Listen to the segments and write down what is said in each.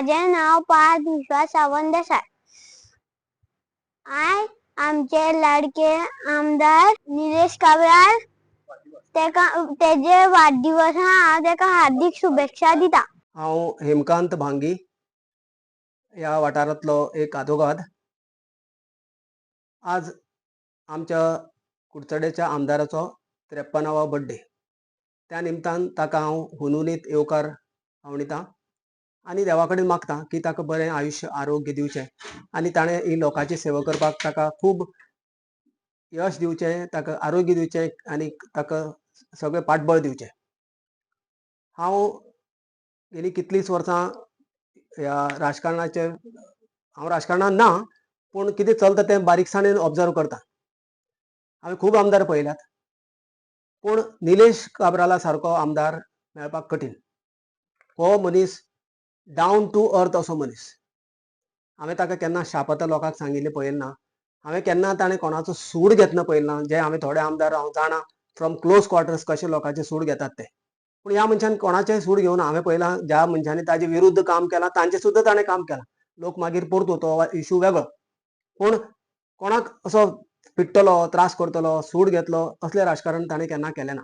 माझे नाव पार्थ विश्वास सावंत देसाई आय आमचे लाडके आमदार निलेश काब्राल तेका तेजे वाडदिवस हा हांव तेका हार्दिक शुभेच्छा दिता. हांव हेमकांत भांगी ह्या वाठारांतलो एक आदोगाद. आज आमच्या कुडचडेच्या आमदाराचो त्रेप्पनावा बड्डे त्या निमतान ताका हांव हुनुनीत येवकार आवणितां आनी देवा कडेन मागतां की ताका बरें आयुश्य आरोग्य दिवचें. आनी ताणें ही लोकांची सेवा करपाक ताका खूब यश दिवचें ताका आरोग्य दिवचें आनी ताका सगळें पाठबळ दिवचें. हांव गेलीं कितलींच वर्सां ह्या राजकारणाचे हांव राजकारणांत ना पूण कितें चलता तें बारीकसाणेन ऑब्जर्व करता. हांवें खूब आमदार पळयल्यात पूण निलेश काब्राला सारको आमदार मेळपाक कठीण. हो मनीस डावन टू अर्थ असो मनीस हांवें ताका केन्ना शापत लोकांक सांगिल्लें पळयलें ना. हांवें केन्ना ताणें कोणाचो सूड घेतना पळयलें ना. जे हांवें थोडे आमदार हांव जाणा फ्रॉम क्लोज क्वॉर्टर्स कशे लोकांचे सूड घेतात ते. पूण ह्या मनशान कोणाचेंय सूड घेवना हांवें पळयलां ज्या मनशांनी ताजे विरुद्ध काम केलां तांचें सुद्दां ताणें काम केलां. लोक मागीर परतो तो इशू वेगळो. पूण कोणाक असो पिट्टलो त्रास करतलो सूड घेतलो असलें राजकारण ताणें केन्ना केलें ना.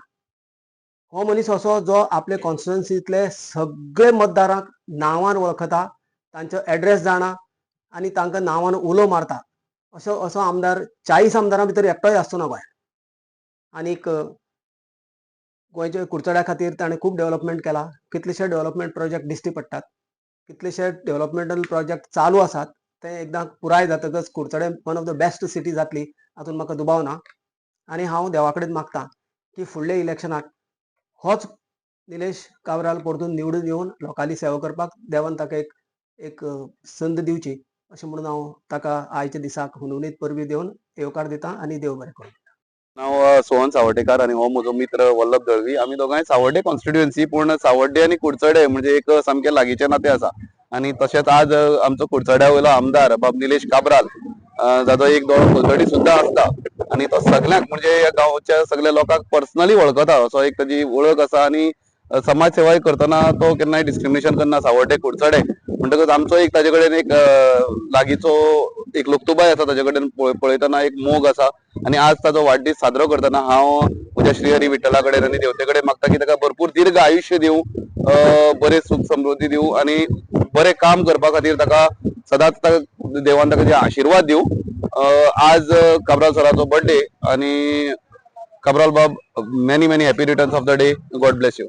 हो मनीस असो जो आपले कॉन्स्टिट्युन्सींतले सगळे मतदारांक नांवान वळखता तांचो एड्रेस जाणा आनी तांकां नांवान उलो मारता. असो असो आमदार चाळीस आमदारां भितर एकटोय आसचो ना गोंयांत आनीक गोंयच्या कुडचड्या खातीर ताणें खूब डेव्हलपमेंट केला. कितलेशे डेव्हलपमेंट प्रोजेक्ट दिश्टी पडटात. कितलेशे डेव्हलपमेंटल प्रोजेक्ट चालू आसात ते एकदां पुराय जातकच Kudchade one of the best city जातली हातूंत म्हाका दुबाव ना. आनी हांव देवा कडेन मागतां की फुडले इलेक्शनाक होच निलेश काब्राल परतून निवडून येवन लोकांनी सेवा करपाक देवान ताका एक एक संद दिवची. अशें म्हणून हांव ताका आयच्या दिसाक हुनहुनीत परबी दिवन येवकार दितां आनी देव बरें करूं. हांव सोहन सावड्डेकार आनी हो म्हजो मित्र वल्लभ दळवी. आमी दोगांय सावड्डे कॉन्स्टिट्युएन्सी पूण सावड्डे आनी कुडचडे म्हणजे एक सामके लागींचे नाते आसा. आनी तशेंच आज आमचो कुडचड्या वयलो आमदार बाब निलेश काब्राल जाचो एक दोळो कुडचडी सुद्दां आसता. आनी तो सगल्यांक म्हणजे ह्या गांवच्या सगळ्या लोकांक पर्सनली वळखता. असो एक ताजी वळख आसा आनी समाज सेवा करतना तो केन्नाय डिस्क्रिमिनेशन करना सावड्डे कुडचडे. म्हणटकच आमचो एक ताजे कडेन एक लागींचो एक लुकतुबाय आसा ताजे कडेन पळयतना एक मोग आसा. आनी आज ताजो वाडदीस साजरो करतना हांव म्हज्या श्री हरी विठ्ठला कडेन आनी देवते कडेन मागता की ताका भरपूर दीर्घ आयुश्य दिवं बरें बरे सुख समृद्धी दिवं आनी बरें काम करपा खातीर ताका सदांच ताका देवान ताका जे आशिर्वाद दिवं. आज काब्राल सराचो बर्थडे आनी काब्राल बाब many many happy returns of the day God bless you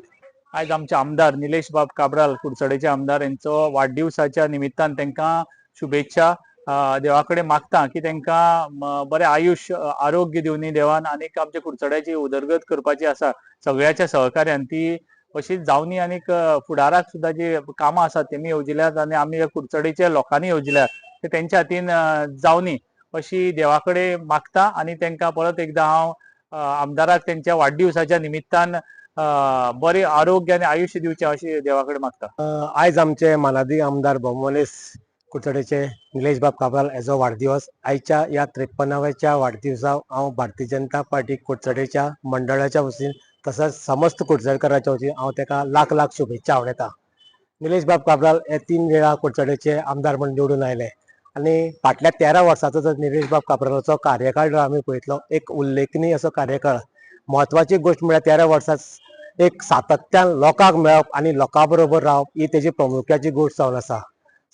आयज आमचे आमदार निलेश बाब काब्राल कुडचडेचे आमदार यांचो वाडदिवसाच्या निमित्तान त्यांना शुभेच्छा देवाकडे देवा कडेन मागता की त्यांना बरें आयुश्य आरोग्य दिवनी देवान आनीक आमच्या कुडचड्याची उदरगत करपाची आसा. सगळ्याच्या सहकार्यान ती अशीच जावनी आनी फुडाराक सुद्दां जी कामां आसात तेमी येवजिल्यात आनी आमी ह्या कुडचडेच्या लोकांनी येवजिल्यात ते तेंच्या हातीन जावनी अशी देवा कडेन मागता आनी तांकां परत एकदां हांव आमदाराक तेंच्या वाडदिवसाच्या निमित्तान बरें आरोग्य आनी आयुश्य दिवचें अशी देवा कडेन मागता आयज आमचे मानादी आमदार भोमोलेस कुडचडेचे निलेश बाब काब्राल एजो वाडदिवस आयच्या ह्या त्रेपन्नाव्याच्या वाडदिवसा हांव भारतीय जनता पार्टी कुडचडेच्या मंडळाच्या वतीन तसंच समस्त कुडचडकाराच्या वतीन हांव ताका लाख लाख शुभेच्छा आवडयता निलेश बाब काब्राल हे तीन वेळा कुडचडेचे आमदार म्हणून निवडून आयले. आनी फाटल्या तेरा वर्सांचो जर निलेश बाब काब्रालाचो कार्यकाळ जर आमी पळयतलो एक उल्लेखनीय असो कार्यकाळ. म्हत्वाची गोश्ट म्हळ्यार म्हणजे तेरा वर्सां एक सातत्यान लोकांक मेळप आनी लोकां बरोबर रावप ही तेजी प्रमुख्याची गोश्ट जावन आसा.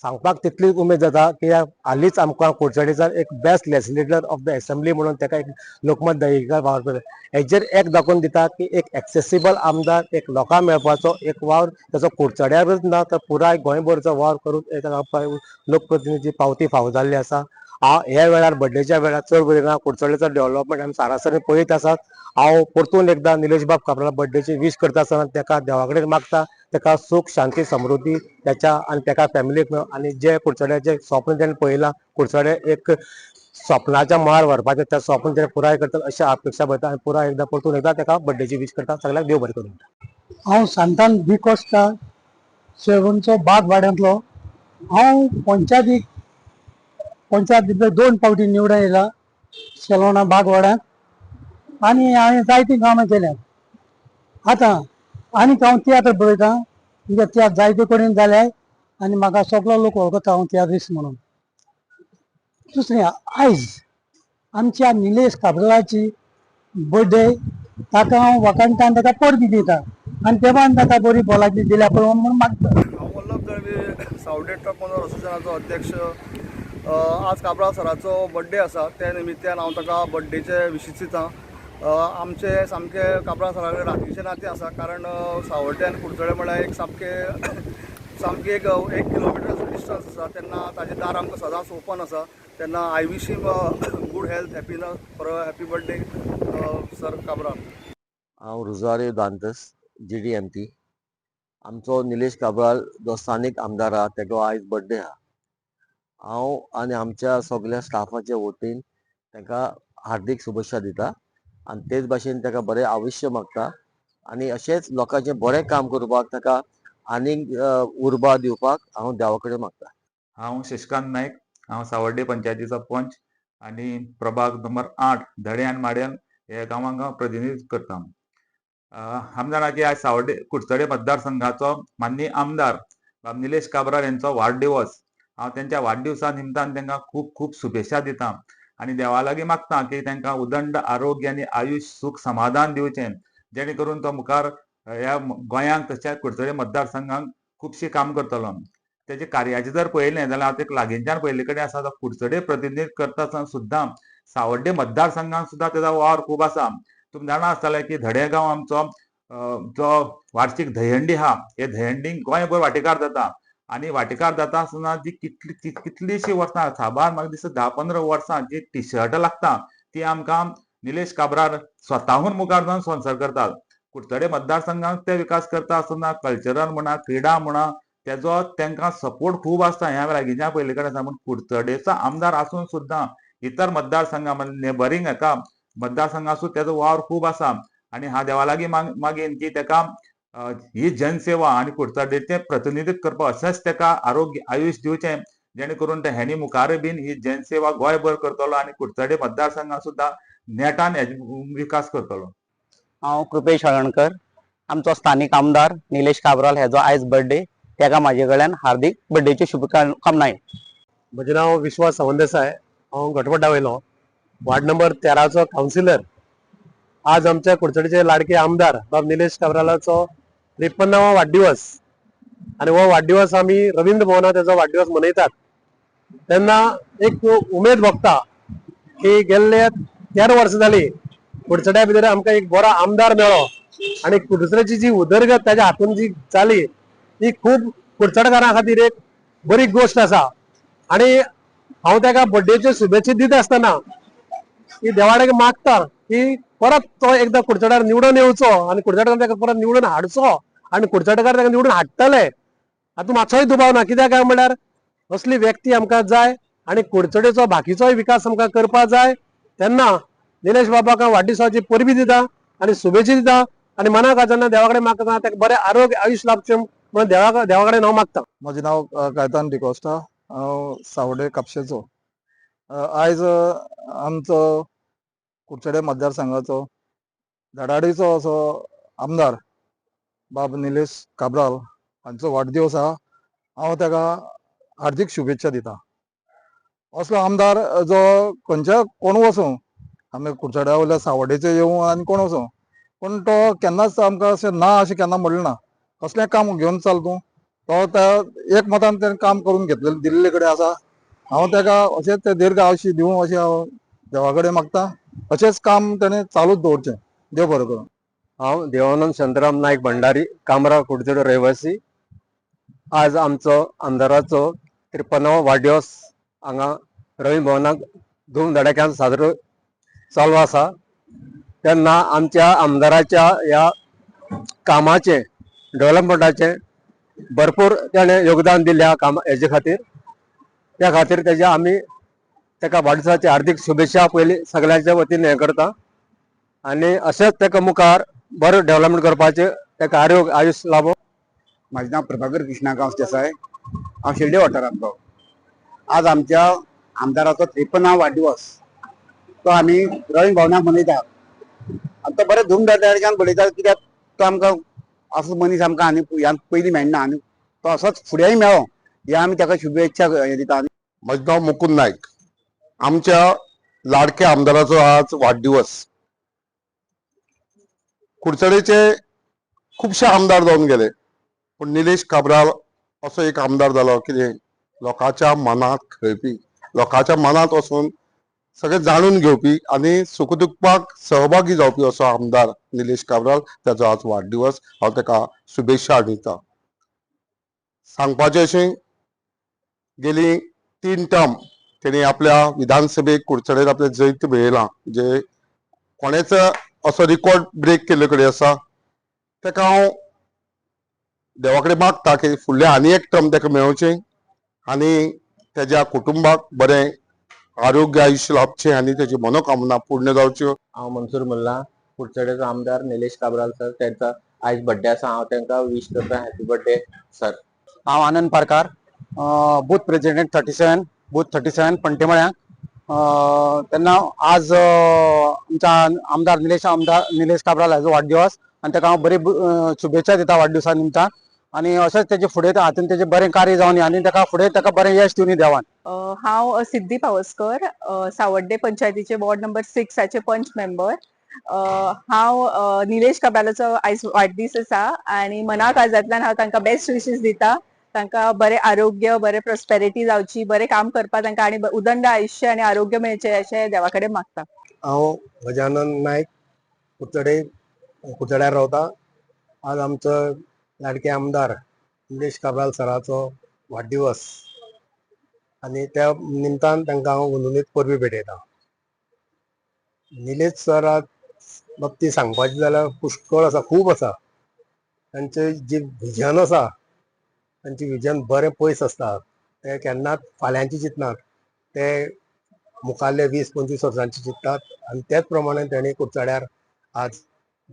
सांगपाक तितलीच उमेद जाता की हालींच आमकां कुडचडेचो एक best legislator of the assembly म्हणून ताका एक लोकमत दहिका वावर पडले हेजेर एक दाखोवन दिता की एक एक्सेसिबल आमदार एक लोकांक मेळपाचो एक वावर ताचो कुडचड्यारूच ना तर पुराय गोंयभरचो वावर करून एक लोकप्रतिनिधी पावती फावो जाल्ली आसा. हांव ह्या वेळार बड्डेच्या वेळार चड बरयना कुडचडेचो डेव्हलपमेंट आमी सारासरी पळयत आसात हांव हो, परतून एकदां निलेश बाब काब्राला बड्डेची वीश करता आसतना तेका देवा कडेन मागता तेका सुख शांती समृद्धी त्याच्या आनी तेका फॅमिलीक मेळो आनी जे कुडचड्याचे स्वप्न ताणें पळयलां कुडचडे एक स्वप्नाच्या मळार व्हरपाचें त्या स्वप्न ते पुराय करतात अशी अपेक्षा भरता आनी पुराय एकदां परतून एकदां तेका बड्डेची वीश करता सगळ्यांक देव बरें करूं हांव सांतान बी कोस्टा शेवणचो बाग वाड्यांतलो हांव पंचायतीक पंचायत दोन पावटी निवडून येयला शेलोणा बागवाड्यात आणि आनी हांवें जायतीं कामां केल्यात आतां आनीक हांव तियात्र पळयतां कित्याक तियात्र जायते कडेन जाल्यात आनी म्हाका सगळो लोक वळखता हांव तियात्रीस म्हणून. दुसरें आयज आमच्या निलेश काब्रालाची बर्थडे ताका हांव वकांतान ताका परबी दिता. आनी देवान ताका बरी बोलाची दिल्या पळोवन म्हणून मागता हांव वल्लभ दळवी सावड्डे असोसिएशनाचो अध्यक्ष आज काबराल सराचो बड्डे आसा. त्या निमित्तान हांव ताका बड्डेचे विशीच दितां. आमचे सामके काबराल सरा कडेन रातीचे नातें आसा. कारण सावड्ड्यान सावड्डे आनी कुडचडे म्हळ्यार एक सामके सामके एक एक किलोमिटर डिस्टन्स आसा. तेन्ना ताजें दार आमकां सदांच ओपन आसा. तेन्ना I wish him good health happiness for happy birthday sir Cabral हांव Rosario Dantas G D M P आमचो निलेश काब्राल जो स्थानीक आमदार आहा तेजो आयज बर्थडे आहा हांव आनी आमच्या सगळ्या स्टाफाचे वतीन ताका हार्दीक शुभेच्छा दिता. आनी तेच भाशेन ताका बरें आयुश्य मागता. आनी अशेंच लोकांचें बरें काम करपाक ताका आनीक उर्बा दिवपाक हांव देवा कडेन मागता. हांव शशिकांत नायक हांव सावर्डे पंचायतीचो पंच आनी प्रभाग नंबर आठ धडे आनी माड्यान हे गांवांक हांव प्रतिनिधीत्व करता. आमी जाणा की आयज सावर्डे कुडचडे मतदारसंघाचो माननीय आमदार बाब निलेश काब्राल यांचो वाडदिवस हांव तेंच्या वाडदिवसा निमतान तांकां खूब खूब शुभेच्छा दितां. आनी देवा लागीं मागता की तांकां उदंड आरोग्य आनी आयुश्य सूख समाधान दिवचें जेणे करून तो मुखार ह्या गोंयांक तशेंच कुडचडे मतदारसंघांक खुबशें काम करतलो. तेजे कार्याचें जर पळयलें जाल्यार हांव तेका लागींच्यान पयले कडेन आसा तो कुडचडे प्रतिनिधीत्व करता आसतना सुद्दां सावड्डे मतदारसंघात सुद्दां तेजो वावर खूब आसा. तुमी जाणा आसतले की धडेगांव आमचो जो वार्शीक दहंडी हा हे दहंडीक गोंयभर वांटेकार जाता. आनी वांटेकार जाता आसतना जी कितली ती- कितलीशीं वर्सां साबार म्हाका दिसता धा पंदरा वर्सां जी टी शर्ट लागता ती आमकां निलेश काब्रार स्वताहून मुखार जावन स्पॉन्सर करतात. कुडचडे मतदारसंघाक ते विकास करता आसतना कल्चरल म्हणा क्रिडा म्हणा तेजो तांकां सपोर्ट खूब आसता ह्या लागींच्या पयले कडेन आसा पूण कुडचडेचो आमदार आसून सुद्दां इतर मतदारसंघा नेबरींग हेका मतदारसंघासून तेजो वावर खूब आसा आनी हांव देवा लागीं माग मागीन की तेका ही जनसेवा आनी कुडचडेचें प्रतिनिधीत्व करपा अशेंच तेका आरोग्य आयुश्य दिवचें जेणे करून ते हेणी मुखार बीन ही जनसेवा गोंयभर करतलो आनी कुडचडे मतदारसंघात सुद्दां नेटान हेजो विकास करतलो. हांव कृपेश हळणकर आमचो स्थानीक आमदार निलेश काब्राल हेजो आयज बर्थडे तेका म्हाजे कडल्यान हार्दिक बर्थडेच्यो शुभकामनाय म्हजें नांव विश्वास सावंतदेसाय हांव घटवड्डा वयलो. वार्ड नंबर तेराचो कावन्सिलर आज आमच्या कुडचडीचे लाडके आमदार बाब निलेश काब्रालाचो त्रेपन्नावा वाडदिवस आनी हो वाडदिवस आमी रवींद्र भवनात त्याचा वाडदिवस मनयतात. तेन्ना एक उमेद भोगता की गेल्ले तेर वर्सां जाली कुडचड्या भितर आमकां एक बरो आमदार मेळ्ळो आनी कुडचड्याची जी उदरगत त्याच्या हातून जी जाली ही खूब कुडचडकारां खातीर एक बरी गोश्ट आसा आनी हांव ताका बर्थडेच्यो शुभेच्छा दिता आसतना की देवाडे मागता की परत तो एकदां कुडचड्यार निवडून येवचो आनी कुडचडकार ताका परत निवडून हाडचो आनी कुडचडकार ताका निवडून हाडटले हातूंत मातसोय दुबाव ना कित्याक काय म्हणल्यार असली व्यक्ती आमकां जाय आनी कुडचडेचो बाकीचोय विकास आमकां करपा जाय तेन्ना निलेश बाबाक हांव परबी दिता आनी शुभेच्छा दिता आनी मनाक जेन्ना देवा कडेन मागता ताका बरें आरोग्य आयुश्य लाभचें म्हणून देवा देवा कडेन हांव मागता. म्हजें नांव कायतान डिकोस्टा हांव सावडे कापशेचो. आयज आमचो कुडचडे मतदारसंघाचो धडाडीचो असो आमदार बाब निलेश काब्राल हांचो वाडदिवस आहा हांव ताका हार्दीक शुभेच्छा दिता. असलो आमदार जो खंयच्या कोण वचूं आमी कुडचड्या वयल्या सावड्डेचे येवं आनी कोण वचूं पूण तो केन्नाच आमकां अशें ना अशें केन्ना म्हणलें ना कसलें काम घेवन चल तूं तो त्या एक मतान तेणें काम करून घेतलेलें दिल्ले कडेन आसा हांव ताका अशेंच ते दीर्घ आयुश्य दिवं अशें हांव देवा कडेन मागता. अशेंच काम तेणें चालूच दवरचें. देव बरें करूं. हांव देवानंद शांताराम नायक भंडारी कामरा कुडचड रहिवासी. आज आमचो आमदाराचो त्रेपन्नावो वाडदिवस हांगा रवी भवनाक धूम धडाक्यान साजरो चालू आसा. तेन्ना आमच्या आमदाराच्या ह्या कामाचे डेव्हलपमेंटाचे भरपूर ताणें योगदान दिल्या काम हेजे खातीर. त्या खातीर तेज्या आमी ताका वाडदिवसाची हार्दिक शुभेच्छा पयली सगळ्यांच्या वतीन हें करता. आनी अशेंच ताका मुखार बरो डेव्हलपमेंट करपाचें ताका आरोग्य आयुश्य लाभो. म्हाजें नांव प्रभाकर कृष्णा गांव देसाय हांव शिर्डे वाठारांतलो आज आमच्या आमदाराचो त्रेपन्नाव वाडदिवस तो आमी ड्रॉईंग भवनाक मनयतात. आनी तो बरें धूमधाडाक्यान मनयतात कित्याक तो आमकां असो मनीस आमकां आनी ह्यान पयलीं मेळना आनी तो असोच फुडेंय मेळो. या आमी ताका शुभेच्छा हे दिता म्हजें नांव मुकुंद नायक आमच्या लाडक्या आमदाराचो आज वाडदिवस कुडचडेचे खुबशे आमदार जावन गेले. पूण निलेश काब्राल असो एक आमदार जालो कितें लोकांच्या मनांत खेळपी. लोकांच्या मनांत वचून सगळें जाणून घेवपी आनी सुखदुख्खाक सहभागी जावपी असो आमदार निलेश काब्राल ताचो आज वाडदिवस हांव ताका शुभेच्छा दिता सांगपाचें अशें गेली तीन टर्म तेणी आपल्या विधानसभेक कुडचडेर आपलें जैत मेळयलां जे कोणेच असो रिकॉर्ड ब्रेक केल्ले कडेन आसा ताका हांव देवा कडेन मागता की फुडले आनी एक टर्म ताका मेळोवचें आनी तेज्या कुटुंबाक बरें आरोग्य आयुश्य लाभचें आनी तेजी मनोकामना पूर्ण जावच्यो हांव मनसूर मुल्ला कुडचडेचो आमदार निलेश काब्राल सर त्यांचा आयज बर्थडे आसा हांव तांकां विश करता हॅपी बर्थडे सर हांव Anand Parkar. Booth president thirty seven booth thirty seven पंटेमळ्या तेन्ना आज आमच्या आमदार निलेश आमदार निलेश काब्राल हाजो वाडदिवस आनी ताका हांव बरी शुभेच्छा दिता वाडदिवसा निमतान आनी अशेंच तेजे फुडें हातून तेजें बरें कार्य जावनी आनी ताका फुडें ताका बरें यश दिवनी देवान हांव सिद्धी पावसकर सावड्डे पंचायतीचे वॉर्ड नंबर सिक्साचे पंच मेंबर. हांव निलेश कबालाचो आयज वाडदीस आसा आनी काळजांतल्यान हांव तांकां बेस्ट विशीस दिता. तांकां बरें आरोग्य बरें प्रॉस्पेरिटी जावची बरें काम करपाक तांकां आनी उदंड आयुश्य आनी आरोग्य मेळचें अशें देवा कडेन मागता. हांव गजानन नायक कुतडे कुतड्यार रावता. आज आमचो लाडके आमदार निलेश काब्राल सराचो वाडदिवस आनी त्या निमतान तांकां हांव उलुनीत परबी भेटयता. निलेश सरा बाबतींत सांगपाचें जाल्यार पुष्कळ आसा खूब आसा. तांचें जी विजन आसा तांचें विजन बरें पयस आसता ते केन्नाच फाल्यांचे चिंतनात ते मुखाल्ले वीस पंचवीस वर्सांचे चिंततात आनी त्याच प्रमाणे तेणी कुडचड्यार आज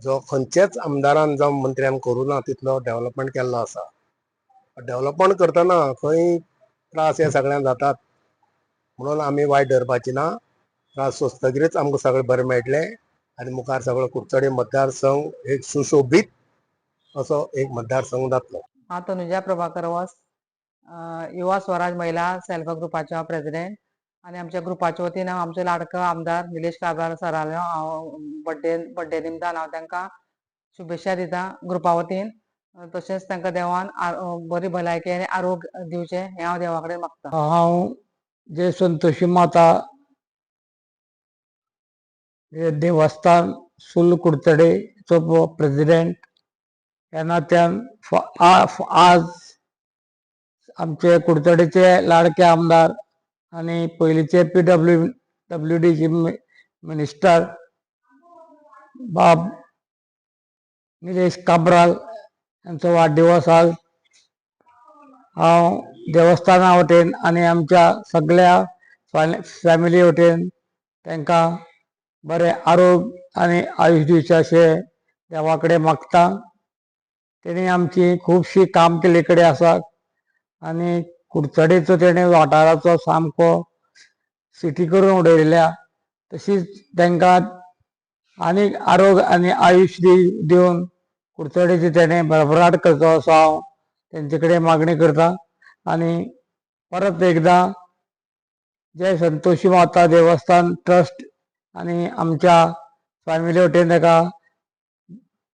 जो खंयचेच आमदारान जावं मंत्र्यान करूं ना तितलो डेव्हलपमेंट केल्लो आसा डेव्हलपमेंट करतना खंय त्रास हे सगळ्यांक जातात. म्हणून आमी वायट धरपाची ना त्रास सोंसतकीरच आमकां सगळें बरें मेळटलें. आनी मुखार सगळो कुडचडे मतदारसंघ एक सुशोभीत असो एक मतदारसंघ जातलो. हांव तनुजा प्रभाकर वस युवा स्वराज महिला सेल्फ ग्रुपाचे ग्रुपाचो प्रेसिडेंट आनी आमच्या ग्रुपाच्या वतीन हांव आमचो लाडको आमदार निलेश काब्राल सरालो हांव बड्डे बड्डे निमतान हांव तांकां शुभेच्छा दिता ग्रुपा वतीन तशेंच तांकां देवान बरी भलायकी आनी आरोग्य दिवचें हें हांव देवा कडेन मागता हांव जे संतोशी माता देवस्थान सुल कुडचडेचो प्रेसिडेंट यांना त्या आज आमचे कुडचडेचे लाडके आमदार आणि पयलींचे पी डब्ल्यू डब्ल्यू डीचे मिनिस्टर बाब निलेश काब्राल यांचो वाडदिवस आज. हांव देवस्थाना वटेन आनी आमच्या सगळ्या फॅमिली वटेन तांकां बरें आरोग्य आनी आयुश दिवचे अशें देवा कडेन मागता. तेणी आमची खुबशी काम केले कडेन आसा आनी कुडचडेचो तेणें वाठाराचो सामको सिटी करून उडयल्या तशीच तांकां आनीक आरोग्य आनी आयुश्य दी दिवन कुडचडेची तेणें भरभराट करचो असो हांव तेंचे कडेन मागणी करता. आनी परत एकदां जय संतोशी माता देवस्थान ट्रस्ट आनी आमच्या फॅमिली वटेन ताका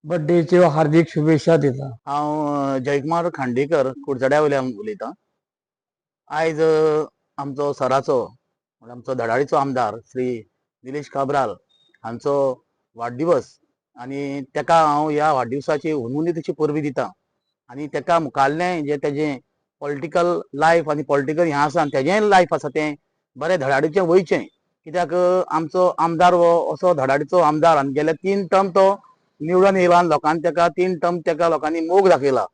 बड्डेच्यो हार्दीक शुभेच्छा दिता. हांव जयकुमार खांडेकर कुडचड्या वयल्यान उलयतां. आयज आमचो सराचो आमचो धडाडीचो आमदार श्री निलेश काब्राल हांचो वाडदिवस आनी तेका हांव ह्या वाडदिवसाची उर्मितीची परबी दितां. आनी तेका मुखाल्लें जें तेजें पॉलिटिकल लायफ आनी पॉलिटिकल हें आसा तेजेंय लायफ आसा तें बरें धडाडीचें वयचें. कित्याक आमचो आमदार हो असो धडाडीचो आमदार आनी गेले तीन टर्म तो निवडून येयला लोकांनी तेका तीन टर्म तेका लोकांनी मोग दाखयला.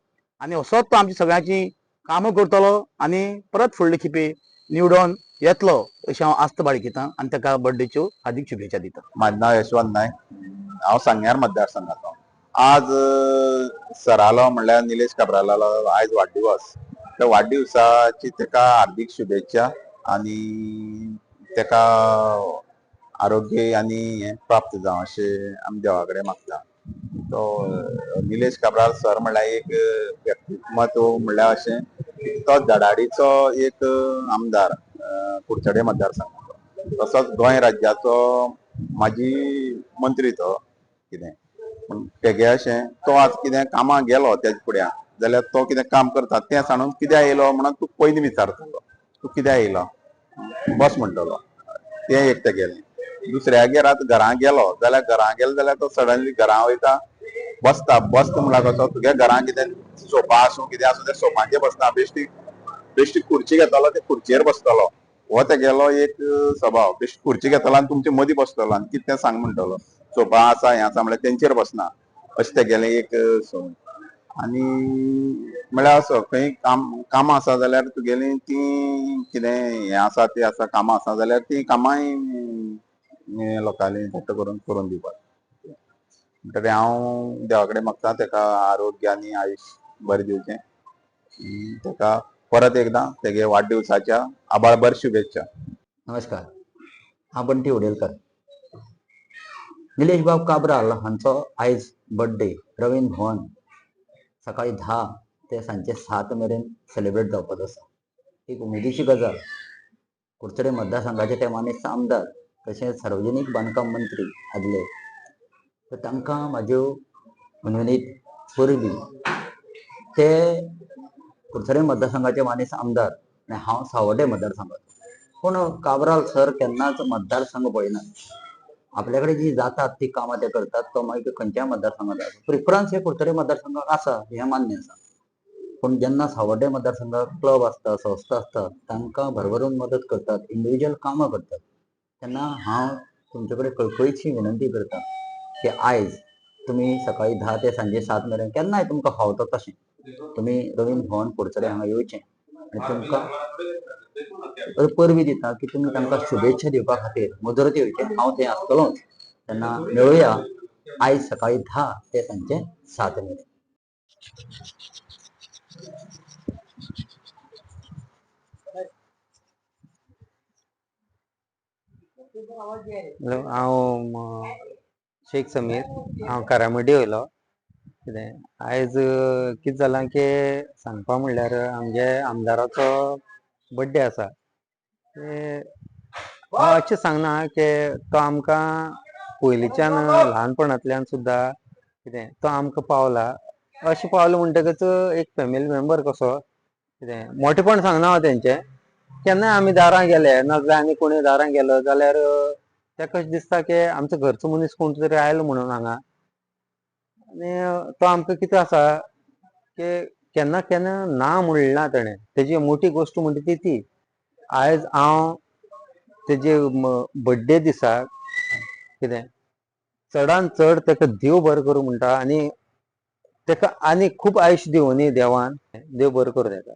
आनी असोच तो आमची सगळ्यांची कामां करतलो आनी परत फुडले खेपे निवडून येतलो अशी हांव आस्त बाळगितां आनी ताका बर्थडेच्यो हार्दीक शुभेच्छा दिता. माझं नाव यशवंत नायक हांव सांग्यार मतदारसंघाचो आज सरालो म्हणल्यार निलेश काब्रालालो आयज वाडदिवस त्या वाडदिवसाची तेका हार्दिक शुभेच्छा आनी तेका आरोग्य आनी हें प्राप्त जावं अशें आमी देवा कडेन मागता. तो निलेश काब्राल सर म्हणल्यार एक व्यक्तिमत्व म्हणल्यार अशें तो धडाडीचो एक आमदार कुडचडे मतदारसंघाचो तसोच गोंय राज्याचो माजी मंत्री तो कितें. पूण तेगे अशें तो आज कितें कामाक गेलो तेज फुड्या जाल्यार तो कितें काम करता तें सांगून कित्याक येयलो म्हणून तूं पयलीं विचारतलो. तूं कित्याक येयलो बस म्हणटलो. तें एक तेगेलें दुसऱ्यागेर आतां घरा गेलो जाल्यार घरा गेलो जाल्यार तो सडनली घरा वयता बसता बसता म्हळ्यार कसो तुगे घरान कितें सोफा आसूं कितें आसूं तें सोफांचेर बसता. बेश्टी बेश्टी खुर्ची घेतलो ते खुर्चेर बसतलो. हो तेगेलो एक स्वभाव बेश्टी खुर्ची घेतलो आनी तुमचे मदीं बसतलो आनी कितें तें सांग म्हणटलो. सोफा आसा हें आसा म्हळ्यार तेंचेर बसना. अशें तेगेलें एक सवय आनी म्हळ्यार असो खंय काम कामां आसा जाल्यार तुगेलीं तीं कितें हें आसा तें आसा कामां आसा जाल्यार तीं कामांय लोकांनी घट्ट करून करून दिवपाक म्हणटकीर हांव देवा कडेन मागता तेका आरोग्य आनी आयुश्य बरें दिवचें. तेका परत एकदां तेगे वाडदिवसाच्या आबाळभर शुभेच्छा. नमस्कार. हांव बंटी उडेलकर. निलेश बाब काब्राल हांचो आयज बर्थडे रवींद्र भवन. सकाळी धा ते सांजचे सात मेरेन सेलिब्रेट जावपाचो आसा. एक उमेदीची गजाल. कुडचडे मतदारसंघाचे ते मानेस्त आमदार तशेंच सार्वजनीक बांदकाम मंत्री आदले तर तांकां म्हाज्यो मनवणीत परबी ते कुडचडे मतदारसंघाचे मानेस आमदार आनी हांव सावड्डे मतदारसंघाचो पूण काबराल सर केन्नाच मतदारसंघ पळयना. आपल्या कडेन जी जातात ती कामां ते करतात तो मागीर खंयच्याय मतदारसंघात जाता प्रिफरन्स हे कुडचडे मतदारसंघाक आसा हें मान्य आसा. पूण जेन्ना सावड्डे मतदारसंघात क्लब आसता संस्था आसता तांकां भरभरून मदत करतात इंडिव्हिज्युअल कामां करतात. तेन्ना हांव तुमचे कडेन कळकळीची विनंती करता. की आयज तुमी सकाळी धा ते सांजे सात केन्नाय तुमकां फावता रवींद्र भवन कुडचडे हांगा तुमकां परबी दिता की तुमी तांकां शुभेच्छा मुजरत येवचें हांव थंय आसतलोच. तेन्ना मेळुया आयज सकाळी धा ते सांजचे सात मेरेन. शेख समीर. हांव कारामडी वयलो कितें आयज कितें जालां की सांगपा म्हणल्यार आमगे आमदाराचो बड्डे आसा हांव अशें सांगना की तो आमकां पयलींच्यान ल्हानपणांतल्यान सुद्दां कितें तो आमकां पावला. अशें पावलो म्हणटकच एक फॅमिली मेंबर कसो कितें मोठेपण सांगना हांव तेंचें केन्नाय आमी दारां गेले नाजाल्यार आनी कोणूय दारां गेलो जाल्यार तेका कशें दिसता की आमचो घरचो मनीस कोण तरी आयलो म्हणून हांगा. आनी तो आमकां कितें आसा की केन्ना केन्ना ना म्हणलें ना तेणें. तेजी मोठी गोश्ट म्हणटा ती ती आयज हांव तेजे बड्डे दिसाक कितें चडान चड तेका देव बरें करूं म्हणटा आनी तेका आनी खूब आयुश्य दिवं न्ही देवान देव बरें करूं ताका